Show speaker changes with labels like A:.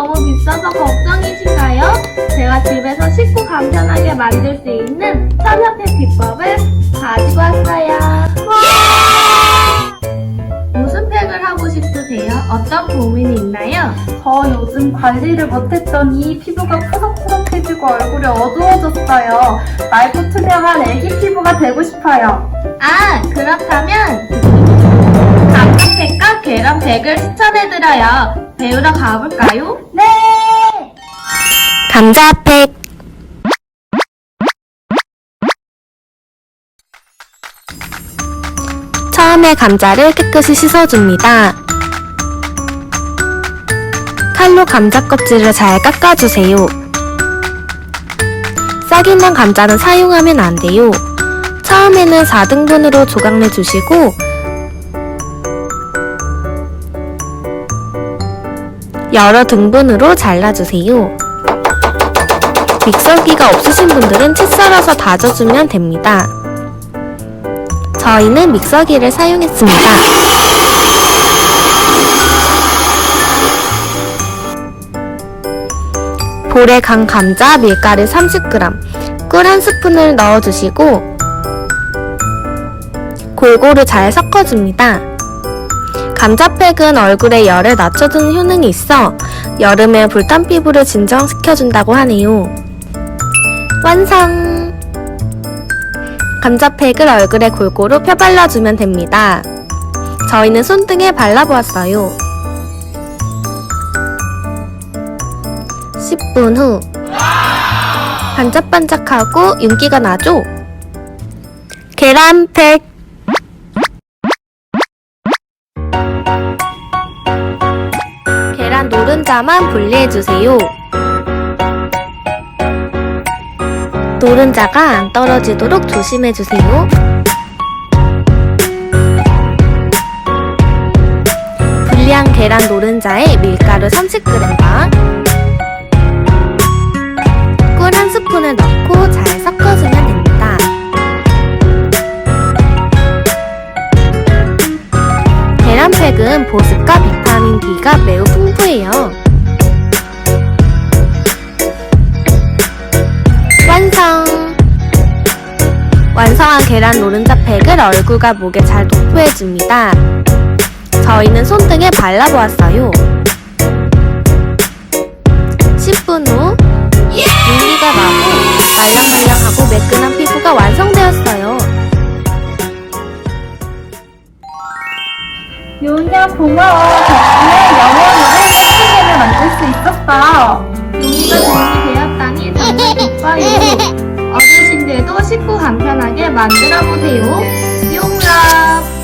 A: 너무 비싸서 걱정이신가요? 제가 집에서 쉽고 간편하게 만들 수 있는 천연팩 비법을 가지고 왔어요. 무슨 팩을 하고 싶으세요? 어떤 고민이 있나요?
B: 저 요즘 관리를 못했더니 피부가 푸석푸석해지고 얼굴이 어두워졌어요. 맑고 투명한 애기 피부가 되고 싶어요.
A: 아, 그렇다면 감자팩과 계란팩을 추천해드려요. 배우러 가볼까요?
B: 네!
C: 감자팩 처음에 감자를 깨끗이 씻어줍니다. 칼로 감자 껍질을 잘 깎아주세요. 싹 있는 감자는 사용하면 안 돼요. 처음에는 4등분으로 조각내 주시고 여러 등분으로 잘라주세요. 믹서기가 없으신 분들은 채 썰어서 다져주면 됩니다. 저희는 믹서기를 사용했습니다. 볼에 간 감자 밀가루 30g, 꿀 한 스푼을 넣어주시고 골고루 잘 섞어줍니다. 감자팩은 얼굴에 열을 낮춰주는 효능이 있어 여름에 불탄 피부를 진정시켜준다고 하네요. 완성! 감자팩을 얼굴에 골고루 펴발라주면 됩니다. 저희는 손등에 발라보았어요. 10분 후 반짝반짝하고 윤기가 나죠? 계란팩 계란 노른자만 분리해주세요. 노른자가 안 떨어지도록 조심해주세요. 분리한 계란 노른자에 밀가루 30g과 계란팩은 보습과 비타민 D가 매우 풍부해요. 완성! 완성한 계란 노른자 팩을 얼굴과 목에 잘 도포해줍니다. 저희는 손등에 발라보았어요. 10분 후 윤기가 나고 말랑말랑하고 매끈한 피부가 완성되었어요.
B: 용이야 고마워. 덕분에 영원으로 친구를 만들 수 있었어.
A: 용이가 도움이 되었다니 정말 기뻐요. 어르신들도 쉽고 간편하게 만들어보세요. 용이야.